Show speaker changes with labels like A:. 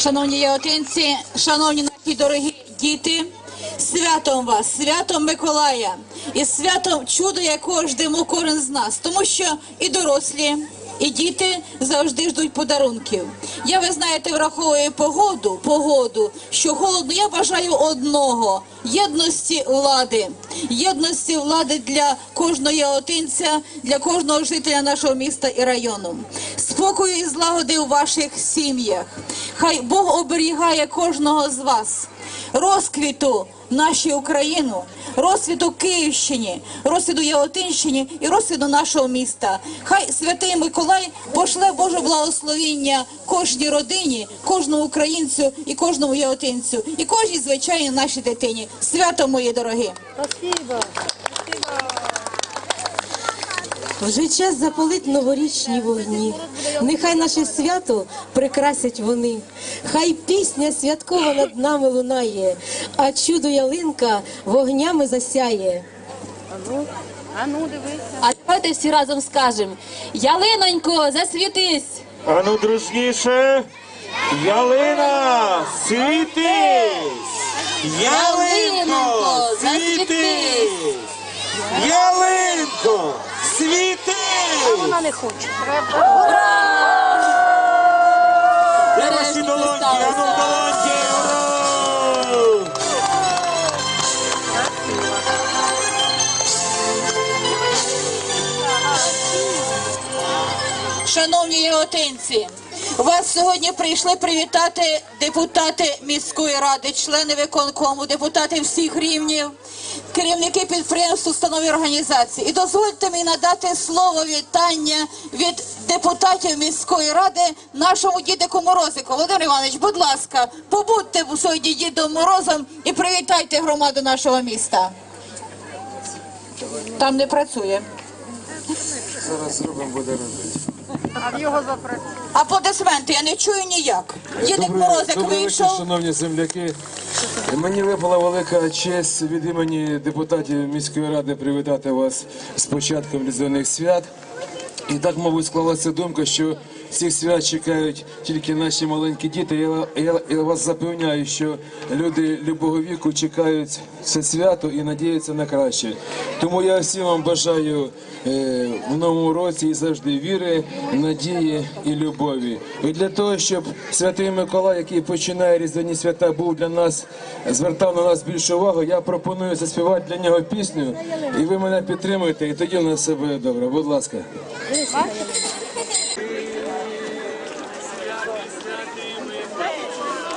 A: Шановні яготинці, шановні наші дорогі діти, святом вас, святом Миколая і святом чудо, якого ждемо кожен з нас, тому що і дорослі. І діти завжди ждуть подарунків. Я, ви знаєте, враховую погоду, погоду, що холодно. Я бажаю одного єдності влади, єдності влади для кожного яготинця, для кожного жителя нашого міста і району. Спокою і злагоди у ваших сім'ях. Хай Бог оберігає кожного з вас. Розквіту нашій Україну, розквіту Київщині, розквіту Яготинщині і розквіту нашого міста. Хай святий Миколай пошле Боже благословіння кожній родині, кожному українцю і кожному яготинцю, і кожній звичайній нашій дитині. Свято мої дорогі!
B: Спасибо.
C: Вже час запалить новорічні вогні. Нехай наше свято прикрасять вони. Хай пісня святкова над нами лунає, а чудо ялинка вогнями засяє.
B: Ану, ану, дивися.
D: А давайте всі разом скажемо: Ялинонько, засвітись!
E: А ну, дружніше. Ялина, світись! Ялинко, світись! Ялинко, світись!
B: Вона не хоче.
E: Де ваші долоньки? А ну, долоньки! Ура!
A: Шановні яготинці, вас сьогодні прийшли привітати депутати міської ради, члени виконкому, депутати всіх рівнів, керівники підприємств, установ і організацій. І дозвольте мені надати слово вітання від депутатів міської ради нашому дідику Морозику. Володимир Іванович, будь ласка, побудьте сьогодні дідом Морозом і привітайте громаду нашого міста. Там не працює.
B: А в його запрет.
A: Аплодисменти, я не чую ніяк. Дідик Морозик
F: добрий вечір,
A: вийшов.
F: шановні земляки. Мені випала велика честь від імені депутатів міської ради привітати вас з початком різдвяних свят. І так, мабуть, склалася думка, що всіх свят чекають тільки наші маленькі діти. Я, я, я вас запевняю, що люди любого віку чекають це свято і надіються на краще. Тому я всім вам бажаю е, в новому році і завжди віри, надії і любові. І для того, щоб святий Миколай, який починає різдвяні свята, був для нас, звертав на нас більшу увагу, я пропоную заспівати для нього пісню, і ви мене підтримуєте, і тоді у нас все буде добре. Будь ласка. Thank you.